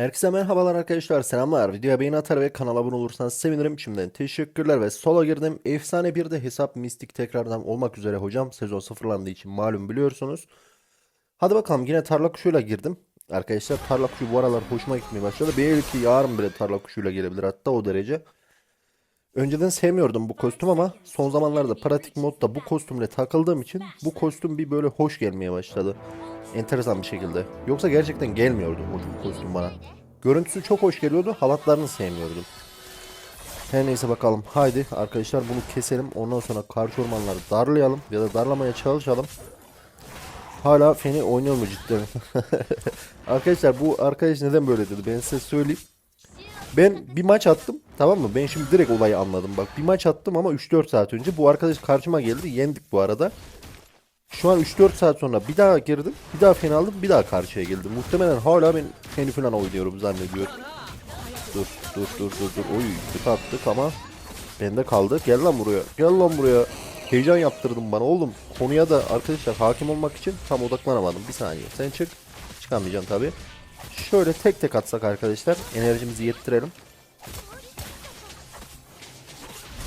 Herkese merhabalar arkadaşlar selamlar. Videoya beğeni atar ve kanala abone olursanız sevinirim. Şimdiden teşekkürler ve sola girdim. Efsane bir de hesap mistik tekrardan olmak üzere hocam. Sezon sıfırlandığı için malum biliyorsunuz. Hadi bakalım yine tarla kuşuyla girdim. Arkadaşlar tarla kuşu bu aralar hoşuma gitmeye başladı. Belki yarın bile tarla kuşuyla gelebilir hatta o derece önceden sevmiyordum bu kostüm ama son zamanlarda pratik modda bu kostümle takıldığım için bu kostüm bir böyle hoş gelmeye başladı enteresan bir şekilde. Yoksa gerçekten gelmiyordu bu kostüm bana. Görüntüsü çok hoş geliyordu. Halatlarını sevmiyordum. Her neyse bakalım. Haydi arkadaşlar bunu keselim. Ondan sonra karşı ormanları darlayalım. Ya da darlamaya çalışalım. Hala Feni oynuyor mu cidden? arkadaşlar bu arkadaş neden böyle dedi? Ben size söyleyeyim. Ben bir maç attım. Tamam mı? Ben şimdi direkt olayı anladım. Bak bir maç attım ama 3-4 saat önce. Bu arkadaş karşıma geldi. Yendik bu arada. Şu an 3-4 saat sonra bir daha girdim. Bir daha fen aldım. Bir daha karşıya geldim. Muhtemelen hala ben feni falan oynuyorum zannediyorum. Dur dur dur dur dur. Oy kötü attık ama bende kaldı. Gel lan buraya. Gel lan buraya. Heyecan yaptırdın bana oğlum. Konuya da arkadaşlar hakim olmak için tam odaklanamadım. Bir saniye. Sen çık. Çıkamayacaksın tabi. Şöyle tek tek atsak arkadaşlar. Enerjimizi yettirelim.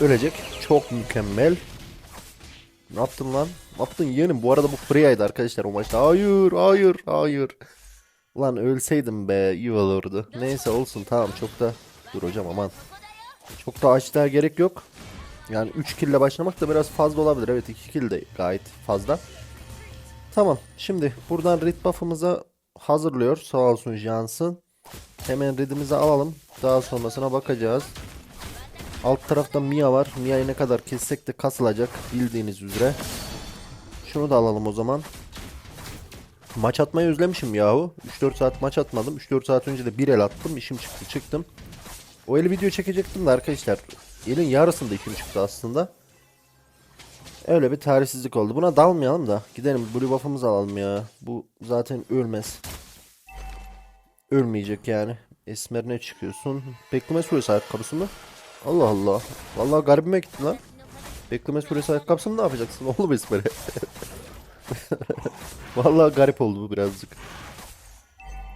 Ölecek. Çok mükemmel. Ne yaptın lan? Ne yaptın yeğenim? Bu arada bu Freya'ydı arkadaşlar o maçta. Hayır, hayır, hayır. Ulan ölseydim be iyi olurdu. Neyse olsun tamam çok da... Dur hocam aman. Çok da açlığa gerek yok. Yani 3 kill ile başlamak da biraz fazla olabilir. Evet 2 kill de gayet fazla. Tamam şimdi buradan red buff'ımıza hazırlıyor. Sağ olsun Jansın. Hemen redimizi alalım. Daha sonrasına bakacağız. Alt tarafta Mia var. Mia'yı ne kadar kessek de kasılacak bildiğiniz üzere. Şunu da alalım o zaman. Maç atmayı özlemişim yahu. 3-4 saat maç atmadım. 3-4 saat önce de bir el attım. İşim çıktı çıktım. O eli video çekecektim de arkadaşlar. Elin yarısında işim çıktı aslında. Öyle bir tarihsizlik oldu. Buna dalmayalım da. Gidelim blue buff'ımızı alalım ya. Bu zaten ölmez. Ölmeyecek yani. Esmer ne çıkıyorsun? Bekleme süresi ayakkabısı mı? Allah Allah. Vallahi garibime gitti lan. Bekleme süresi ayakkabısını ne yapacaksın oğlum Esmer'e? Vallahi garip oldu bu birazcık.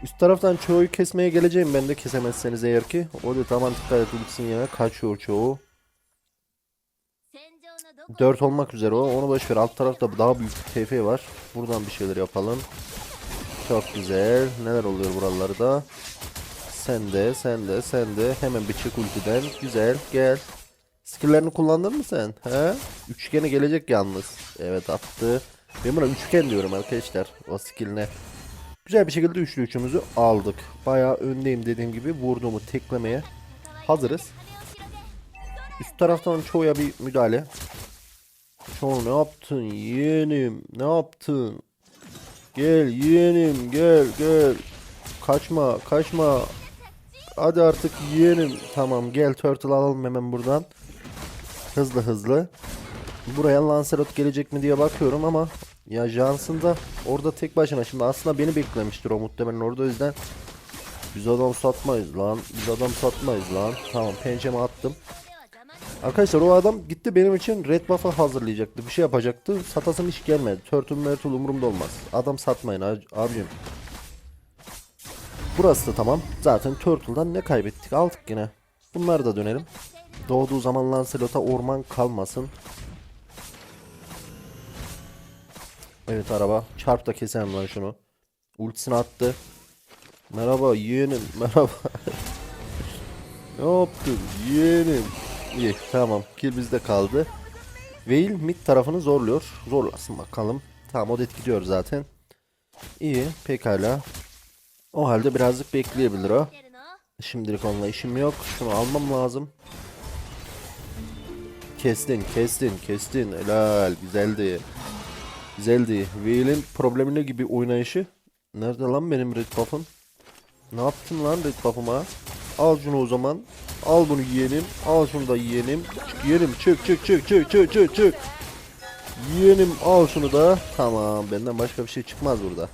Üst taraftan çoğu kesmeye geleceğim ben de kesemezseniz eğer ki. O da tamam dikkat et yine kaçıyor çoğu. 4 olmak üzere o. Onu boş ver. Alt tarafta daha büyük bir TF var. Buradan bir şeyler yapalım. Çok güzel. Neler oluyor buralarda? Sen de, sen de, sen de. Hemen bir çık ultiden. Güzel, gel. Skill'lerini kullandın mı sen? He? Üçgene gelecek yalnız. Evet attı. Ben buna üçgen diyorum arkadaşlar. O skill'ine. Güzel bir şekilde üçlü üçümüzü aldık. Bayağı öndeyim dediğim gibi. Vurduğumu teklemeye hazırız. Üst taraftan çoğuya bir müdahale. Çoğu ne yaptın yeğenim? Ne yaptın? Gel yeğenim gel gel. Kaçma kaçma. Hadi artık yeğenim. Tamam gel turtle alalım hemen buradan. Hızlı hızlı. Buraya Lancelot gelecek mi diye bakıyorum ama ya Johnson da orada tek başına. Şimdi aslında beni beklemiştir o muhtemelen orada o yüzden biz adam satmayız lan. Biz adam satmayız lan. Tamam pençeme attım. Arkadaşlar o adam gitti benim için red buff'ı hazırlayacaktı. Bir şey yapacaktı. Satasım hiç gelmedi. Turtle mertul umurumda olmaz. Adam satmayın ab- abicim. Burası da tamam. Zaten Turtle'dan ne kaybettik? Aldık yine. Bunları da dönelim. Doğduğu zaman Lancelot'a orman kalmasın. Evet araba. Çarp da keselim lan şunu. Ultisini attı. Merhaba yeğenim. Merhaba. ne yaptın yeğenim? İyi tamam. Kill bizde kaldı. Veil mid tarafını zorluyor. Zorlasın bakalım. Tamam o da gidiyor zaten. İyi pekala. O halde birazcık bekleyebilir o. Şimdilik onunla işim yok. Şunu almam lazım. Kestin, kestin, kestin. Helal, güzeldi. Güzeldi. Veil'in problemi ne gibi oynayışı? Nerede lan benim red buff'ım? Ne yaptın lan red buff'ıma? Al şunu o zaman. Al bunu yiyelim. Al şunu da yiyelim. Yiyelim. Çık çık çık çık çık çık çık. Yiyelim al şunu da. Tamam benden başka bir şey çıkmaz burada.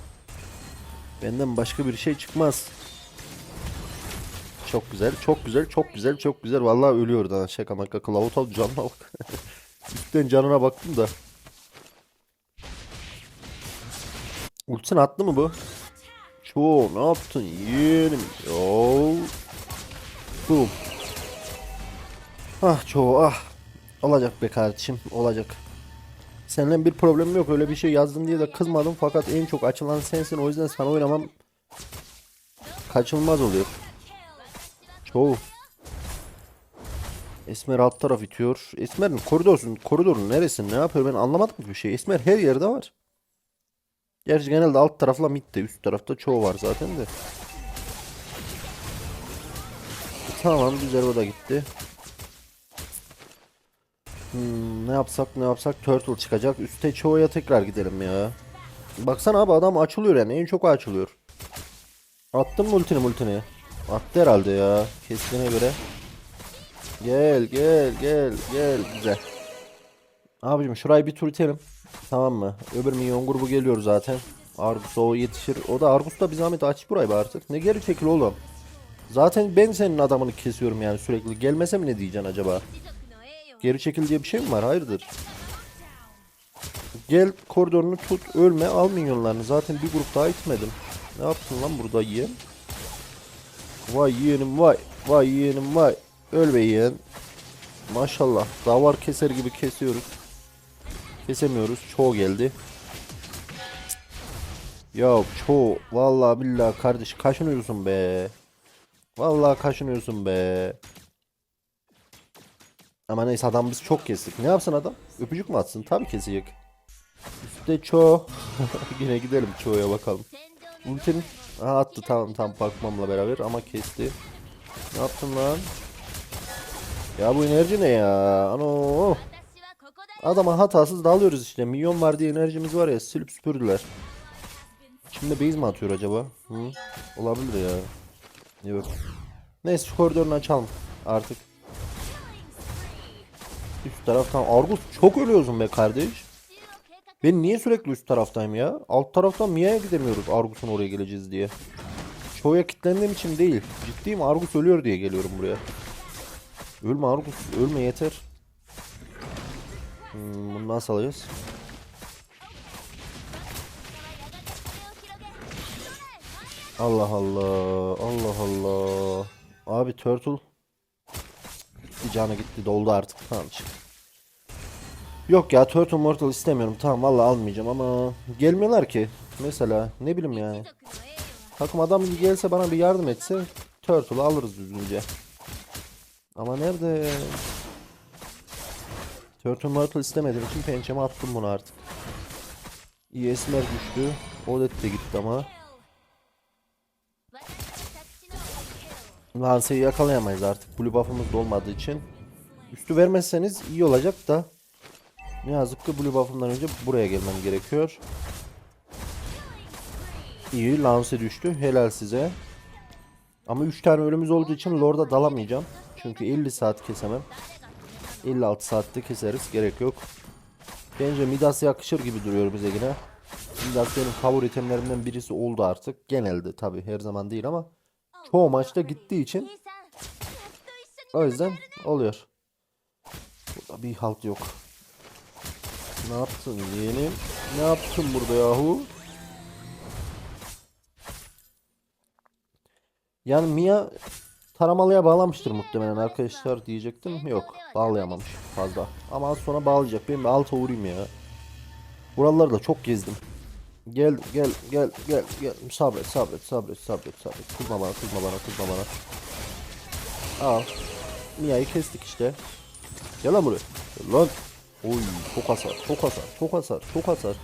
Benden başka bir şey çıkmaz. Çok güzel, çok güzel, çok güzel, çok güzel. Vallahi ölüyor da şaka maka kılavut al canına bak. Üstten canına baktım da. Ultisini attı mı bu? Çoğu ne yaptın yeğenim? Yo. Boom. Ah çoğu ah. Olacak be kardeşim olacak. Seninle bir problemim yok öyle bir şey yazdın diye de kızmadım fakat en çok açılan sensin o yüzden sana oynamam kaçınılmaz oluyor. Çoğu. Esmer alt taraf itiyor. Esmer'in koridorsun, koridorun neresin ne yapıyor ben anlamadım bir şey. Esmer her yerde var. Gerçi genelde alt tarafla midde üst tarafta çoğu var zaten de. Tamam güzel o da gitti. Hmm, ne yapsak ne yapsak turtle çıkacak. Üste çoğuya tekrar gidelim ya. Baksana abi adam açılıyor yani en çok açılıyor. Attım multini multini. Attı herhalde ya. Kestiğine göre. Gel gel gel gel güzel. Abicim şurayı bir tur itelim. Tamam mı? Öbür milyon grubu geliyor zaten. Argus o yetişir. O da Argus da bir zahmet aç burayı artık. Ne geri çekil oğlum. Zaten ben senin adamını kesiyorum yani sürekli. Gelmese mi ne diyeceksin acaba? Geri çekil diye bir şey mi var? Hayırdır? Gel koridorunu tut ölme al minyonlarını. Zaten bir grup daha itmedim. Ne yaptın lan burada yeğen? Vay yeğenim vay. Vay yeğenim vay. Öl be yeğen. Maşallah. Davar keser gibi kesiyoruz. Kesemiyoruz. Çoğu geldi. Ya çoğu. Vallahi billahi kardeş kaşınıyorsun be. Vallahi kaşınıyorsun be. Ama neyse adam biz çok kestik. Ne yapsın adam? Öpücük mü atsın? Tabii kesecek. Üstte çoğu. Yine gidelim çoğuya bakalım. Ultinin. Aha attı tamam tam bakmamla beraber ama kesti. Ne yaptın lan? Ya bu enerji ne ya? Ano. Adama hatasız dalıyoruz işte. Milyon var diye enerjimiz var ya silip süpürdüler. Şimdi base mi atıyor acaba? Hı? Olabilir ya. Yok. Neyse şu koridorunu açalım artık. Üst taraftan Argus çok ölüyorsun be kardeş. Ben niye sürekli üst taraftayım ya? Alt taraftan Mia'ya gidemiyoruz Argus'un oraya geleceğiz diye. Çoğuya kilitlendiğim için değil. Ciddiyim Argus ölüyor diye geliyorum buraya. Ölme Argus ölme yeter. Hmm, bunu nasıl alacağız? Allah Allah Allah Allah. Abi Turtle Gitti canı gitti doldu artık tamam çık. Yok ya Turtle Mortal istemiyorum tamam valla almayacağım ama gelmiyorlar ki. Mesela ne bileyim yani. Takım adam gelse bana bir yardım etse Turtle'ı alırız düzgünce. Ama nerede? Turtle Mortal istemediğim için pençeme attım bunu artık. İyi Esmer düştü. Odette de gitti ama. Lance'yi yakalayamayız artık. Blue buff'ımız da olmadığı için. Üstü vermezseniz iyi olacak da. Ne yazık ki Blue buff'ımdan önce buraya gelmem gerekiyor. İyi Lance düştü. Helal size. Ama 3 tane ölümümüz olduğu için Lord'a dalamayacağım. Çünkü 50 saat kesemem. 56 saatte keseriz. Gerek yok. Bence Midas yakışır gibi duruyor bize yine. Midas benim favori itemlerimden birisi oldu artık. Genelde tabi her zaman değil ama çoğu maçta gittiği için o yüzden oluyor. Burada bir halt yok. Ne yaptın yeğenim? Ne yaptın burada yahu? Yani Mia taramalıya bağlamıştır muhtemelen arkadaşlar diyecektim. Yok bağlayamamış fazla. Ama az sonra bağlayacak. Ben bir alta uğrayayım ya. Buraları da çok gezdim. Gel gel gel gel gel sabret sabret sabret sabret sabret kızma bana kızma bana kızma bana al Mia'yı kestik işte gel lan buraya lan oy çok hasar çok hasar çok hasar çok hasar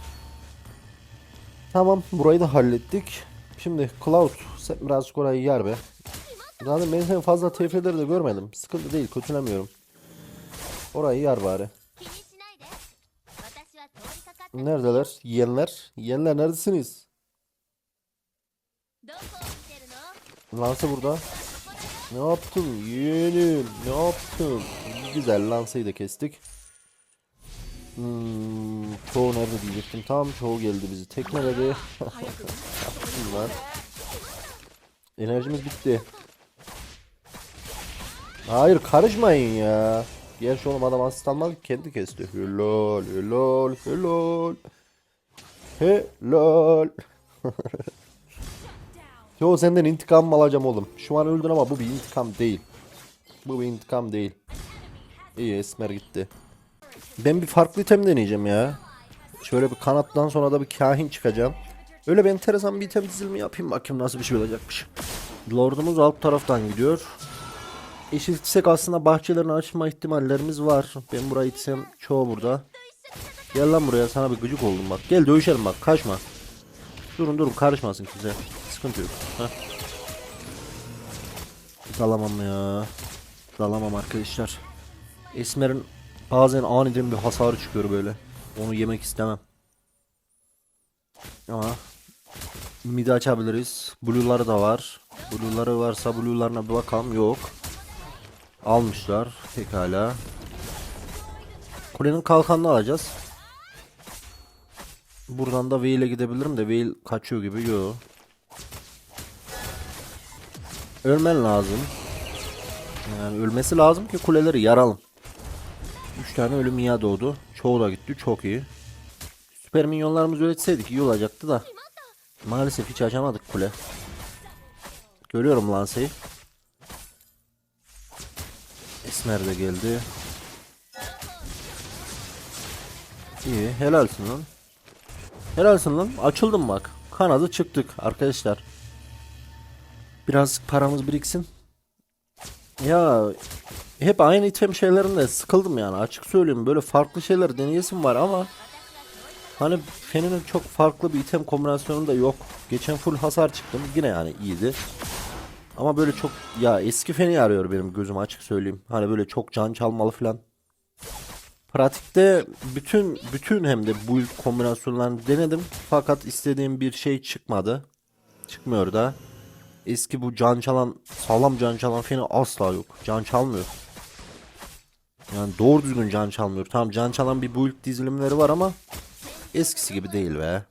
tamam burayı da hallettik şimdi Cloud sen birazcık orayı yer be zaten ben senin fazla TF'leri de görmedim sıkıntı değil kötülemiyorum orayı yer bari Neredeler? Yiyenler. Yiyenler neredesiniz? Lance burada. Ne yaptın yeğenim? Ne yaptın? Güzel Lance'yi da kestik. Hmm, çoğu nerede diyecektim. Tamam çoğu geldi bizi tekmeledi. Bunlar. Enerjimiz bitti. Hayır karışmayın ya. Gerçi oğlum adam asist almadı kendi kesti. Helal helal helal. Helal. Yo senden intikam mı alacağım oğlum? Şu an öldün ama bu bir intikam değil. Bu bir intikam değil. İyi Esmer gitti. Ben bir farklı item deneyeceğim ya. Şöyle bir kanattan sonra da bir kahin çıkacağım. Öyle bir enteresan bir item dizilimi yapayım bakayım nasıl bir şey olacakmış. Lordumuz alt taraftan gidiyor. Eşitsek aslında bahçelerini açma ihtimallerimiz var. Ben burayı itsem çoğu burada. Gel lan buraya sana bir gıcık oldum bak. Gel dövüşelim bak kaçma. Durun durun karışmasın kimse. Sıkıntı yok. Heh. Dalamam ya. Dalamam arkadaşlar. Esmer'in bazen aniden bir hasarı çıkıyor böyle. Onu yemek istemem. Ama midi açabiliriz. Blue'ları da var. Blue'ları varsa blue'larına bir bakalım. Yok. Almışlar. Pekala. Kulenin kalkanını alacağız. Buradan da V ile gidebilirim de Veil kaçıyor gibi. Yo. Ölmen lazım. Yani ölmesi lazım ki kuleleri yaralım. 3 tane ölüm ya doğdu. Çoğu da gitti. Çok iyi. Süper minyonlarımızı üretseydik iyi olacaktı da. Maalesef hiç açamadık kule. Görüyorum Lance'yi. Esmer de geldi. İyi helalsin lan. Helalsin lan. Açıldım bak. Kanadı çıktık arkadaşlar. Biraz paramız biriksin. Ya hep aynı item şeylerinde sıkıldım yani açık söyleyeyim. Böyle farklı şeyler deneyesim var ama hani Fen'in çok farklı bir item kombinasyonu da yok. Geçen full hasar çıktım. Yine yani iyiydi. Ama böyle çok ya eski Fen'i arıyor benim gözüm açık söyleyeyim. Hani böyle çok can çalmalı falan. Pratikte bütün bütün hem de build kombinasyonlarını denedim. Fakat istediğim bir şey çıkmadı. Çıkmıyor da. Eski bu can çalan sağlam can çalan feni asla yok. Can çalmıyor. Yani doğru düzgün can çalmıyor. Tamam can çalan bir build dizilimleri var ama eskisi gibi değil be.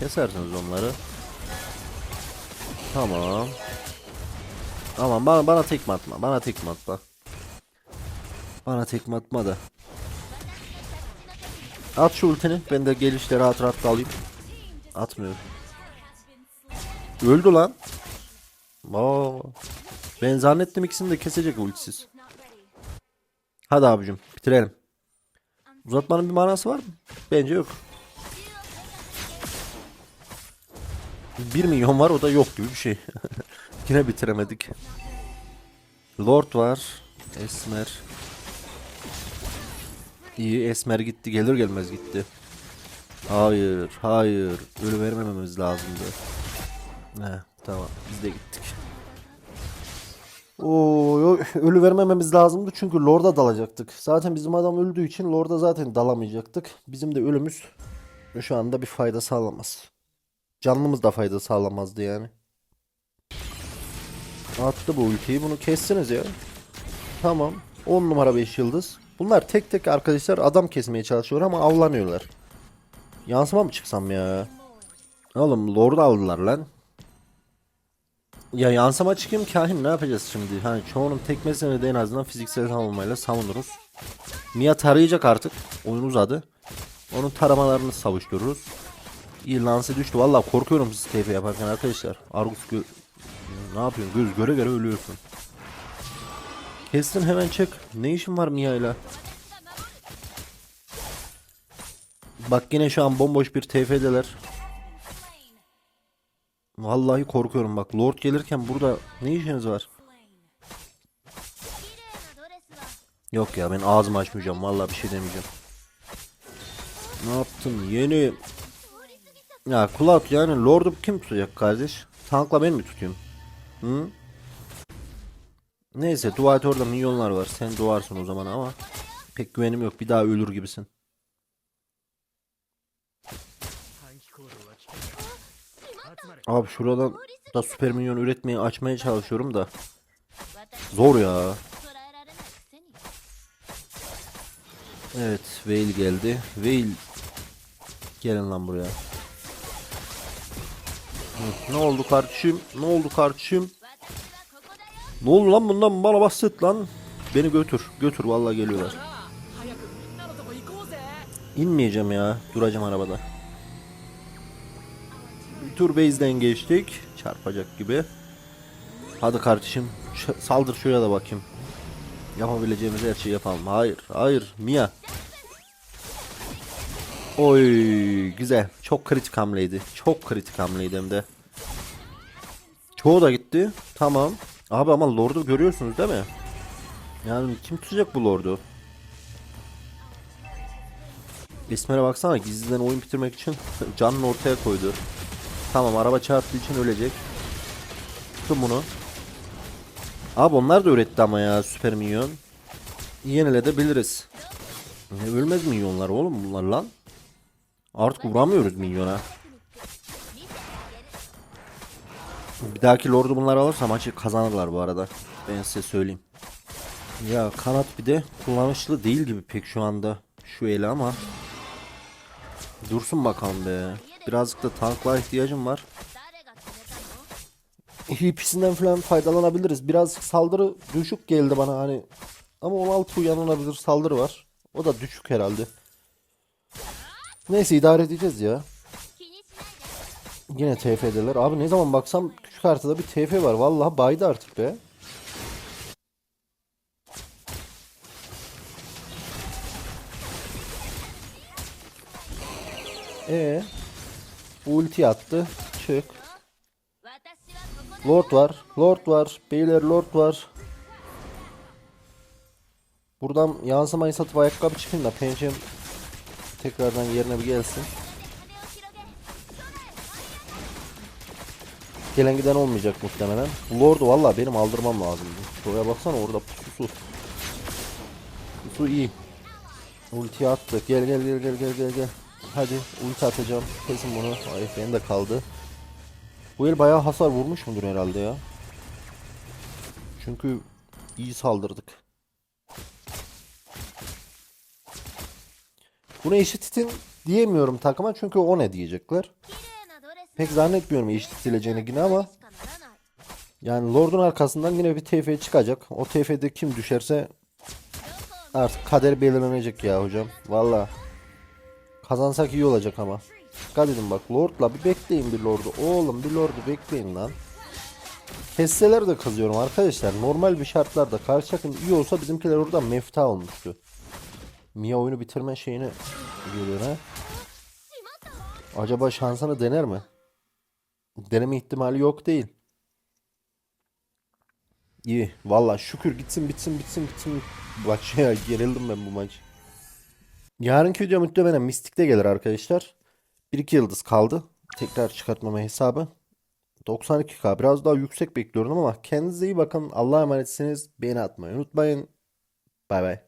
Kesersiniz onları. Tamam. Tamam bana, bana tekme atma. Bana tekme atma. Bana tekme atma da. At şu ultini. Ben de gelişte rahat rahat dalayım. Atmıyor. Öldü lan. Aa. Ben zannettim ikisini de kesecek ultisiz. Hadi abicim bitirelim. Uzatmanın bir manası var mı? Bence yok. 1 milyon var o da yok gibi bir şey. Yine bitiremedik. Lord var. Esmer. İyi Esmer gitti gelir gelmez gitti. Hayır hayır ölü vermememiz lazımdı. Ne tamam biz de gittik. Oo, ölü vermememiz lazımdı çünkü Lord'a dalacaktık. Zaten bizim adam öldüğü için Lord'a zaten dalamayacaktık. Bizim de ölümüz şu anda bir fayda sağlamaz. Canlımız da fayda sağlamazdı yani. Attı bu ultiyi. Bunu kessiniz ya. Tamam. 10 numara 5 yıldız. Bunlar tek tek arkadaşlar adam kesmeye çalışıyor ama avlanıyorlar. Yansıma mı çıksam ya? Oğlum Lord'u aldılar lan. Ya yansıma çıkayım kahin ne yapacağız şimdi? Hani çoğunun tekmesini de en azından fiziksel savunmayla savunuruz. Mia tarayacak artık. Oyun uzadı. Onun taramalarını savuştururuz. İyi lanse düştü. Valla korkuyorum siz TF yaparken arkadaşlar. Argus gö ne yapıyorsun? Göz göre göre ölüyorsun. Kestin hemen çık. Ne işin var Mia'yla? Bak yine şu an bomboş bir TF'deler. Vallahi korkuyorum bak. Lord gelirken burada ne işiniz var? Yok ya ben ağzımı açmayacağım. Vallahi bir şey demeyeceğim. Ne yaptın? Yeni ya Cloud yani Lord'u kim tutacak kardeş? Tankla ben mi tutayım? Hı? Neyse dua et orada milyonlar var. Sen duarsın o zaman ama pek güvenim yok. Bir daha ölür gibisin. Abi şuradan da süper minyon üretmeyi açmaya çalışıyorum da. Zor ya. Evet Veil geldi. Veil gelin lan buraya. Ne oldu kardeşim? Ne oldu kardeşim? Ne oldu lan bundan bana bahset lan. Beni götür. Götür vallahi geliyorlar. İnmeyeceğim ya. Duracağım arabada tur base'den geçtik. Çarpacak gibi. Hadi kardeşim saldır şuraya da bakayım. Yapabileceğimiz her şeyi yapalım. Hayır, hayır. Mia. Oy, güzel. Çok kritik hamleydi. Çok kritik hamleydi hem de. Çoğu da gitti. Tamam. Abi ama Lord'u görüyorsunuz değil mi? Yani kim tutacak bu Lord'u? İsmer'e baksana gizliden oyun bitirmek için canını ortaya koydu. Tamam araba çarptığı için ölecek. Tutun bunu. Abi onlar da üretti ama ya süper minyon. Yeniledebiliriz. Ne ölmez minyonlar oğlum bunlar lan. Artık vuramıyoruz minyona. Bir dahaki Lord'u bunlar alırsa maçı kazanırlar bu arada. Ben size söyleyeyim. Ya kanat bir de kullanışlı değil gibi pek şu anda şu eli ama. Dursun bakalım be. Birazcık da tankla ihtiyacım var. Hipisinden falan faydalanabiliriz. Biraz saldırı düşük geldi bana hani. Ama 16 uyanılabilir saldırı var. O da düşük herhalde. Neyse idare edeceğiz ya. Yine TF'deler. Abi ne zaman baksam küçük artıda bir TF var. Vallahi baydı artık be. Ee. Ulti attı. Çık. Lord var. Lord var. Beyler Lord var. Buradan yansımayı satıp ayakkabı çıkayım da pençem tekrardan yerine bir gelsin. Gelen giden olmayacak muhtemelen. Lord'u valla benim aldırmam lazımdı. Şuraya baksana orada pusu. Pusu iyi. Ulti attık. Gel gel gel gel gel gel gel. Hadi ulti atacağım. Kesin bunu. Ay de kaldı. Bu el bayağı hasar vurmuş mudur herhalde ya. Çünkü iyi saldırdık. Bunu eşititin diyemiyorum takıma çünkü o ne diyecekler. Pek zannetmiyorum eşitileceğini yine ama yani Lord'un arkasından yine bir TF çıkacak. O TF'de kim düşerse artık kader belirlenecek ya hocam. Valla. Kazansak iyi olacak ama. Dikkat edin bak Lord'la bir bekleyin bir Lord'u. Oğlum bir Lord'u bekleyin lan. Kesseler de kızıyorum arkadaşlar. Normal bir şartlarda karşı takım iyi olsa bizimkiler orada mefta olmuştu. Mia oyunu bitirme şeyini görüyor ha. Acaba şansını dener mi? Deneme ihtimali yok değil. İyi. Valla şükür gitsin bitsin bitsin bitsin. Şey ya gerildim ben bu maç. Yarınki video muhtemelen Mystic'te gelir arkadaşlar. 1-2 yıldız kaldı. Tekrar çıkartmama hesabı. 92k biraz daha yüksek bekliyorum ama kendinize iyi bakın. Allah'a emanetsiniz. Beğeni atmayı unutmayın. Bay bay.